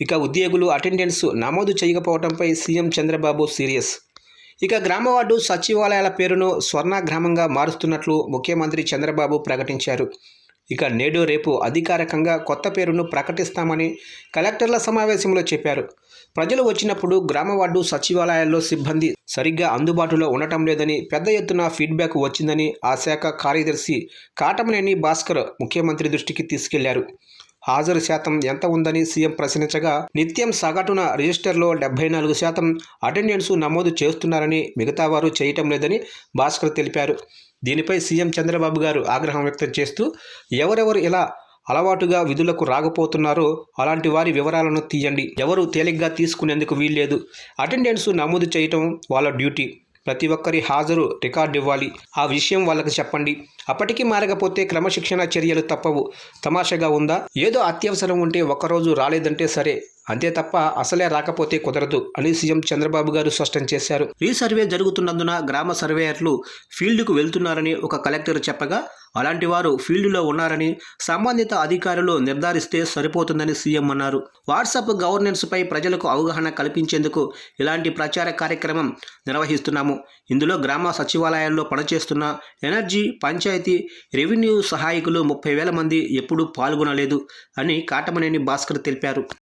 ఇక ఉద్యోగులు అటెండెన్స్ నమోదు చేయకపోవడంపై సీఎం చంద్రబాబు సీరియస్. ఇక గ్రామ వార్డు సచివాలయాల పేరును స్వర్ణ గ్రామంగా మారుస్తున్నట్లు ముఖ్యమంత్రి చంద్రబాబు ప్రకటించారు. ఇక నేడు రేపు అధికారికంగా కొత్త పేరును ప్రకటిస్తామని కలెక్టర్ల సమావేశంలో చెప్పారు. ప్రజలు వచ్చినప్పుడు గ్రామ వార్డు సచివాలయాల్లో సిబ్బంది సరిగ్గా అందుబాటులో ఉండటం లేదని పెద్ద ఎత్తున ఫీడ్బ్యాక్ వచ్చిందని ఆ శాఖ కార్యదర్శి కాటమనేని భాస్కర్ ముఖ్యమంత్రి దృష్టికి తీసుకెళ్ళారు. హాజరు శాతం ఎంత ఉందని సీఎం ప్రశ్నించగా నిత్యం సగటున రిజిస్టర్లో డెబ్బై నాలుగు శాతం అటెండెన్స్ నమోదు చేస్తున్నారని మిగతా వారు చేయటం లేదని భాస్కర్ తెలిపారు. దీనిపై సీఎం చంద్రబాబు గారు ఆగ్రహం వ్యక్తం చేస్తూ ఎవరెవరు ఇలా అలవాటుగా విధులకు రాకపోతున్నారో అలాంటి వారి వివరాలను తీయండి. ఎవరు తేలిగ్గా తీసుకునేందుకు వీల్లేదు. అటెండెన్స్ నమోదు చేయటం వాళ్ళ డ్యూటీ. ప్రతి ఒక్కరి హాజరు రికార్డు ఇవ్వాలి. ఆ విషయం వాళ్ళకి చెప్పండి. అప్పటికి మారకపోతే క్రమశిక్షణ చర్యలు తప్పవు. తమాషగా ఉందా? ఏదో అత్యవసరం ఉంటే ఒక్కరోజు రాలేదంటే సరే. అంతే తప్ప అసలే రాకపోతే కుదరదు అని సీఎం చంద్రబాబు గారు స్పష్టం చేశారు. రీసర్వే జరుగుతున్నందున గ్రామ సర్వేయర్లు ఫీల్డ్కు వెళ్తున్నారని ఒక కలెక్టర్ చెప్పగా అలాంటి వారు ఫీల్డ్లో ఉన్నారని సంబంధిత అధికారులు నిర్ధారిస్తే సరిపోతుందని సీఎం అన్నారు. వాట్సాప్ గవర్నెన్స్పై ప్రజలకు అవగాహన కల్పించేందుకు ఇలాంటి ప్రచార కార్యక్రమం నిర్వహిస్తున్నాము. ఇందులో గ్రామ సచివాలయాల్లో పనిచేస్తున్న ఎనర్జీ పంచాయతీ రెవెన్యూ సహాయకులు ముప్పై వేల మంది ఎప్పుడూ పాల్గొనలేదు అని కాటమనేని భాస్కర్ తెలిపారు.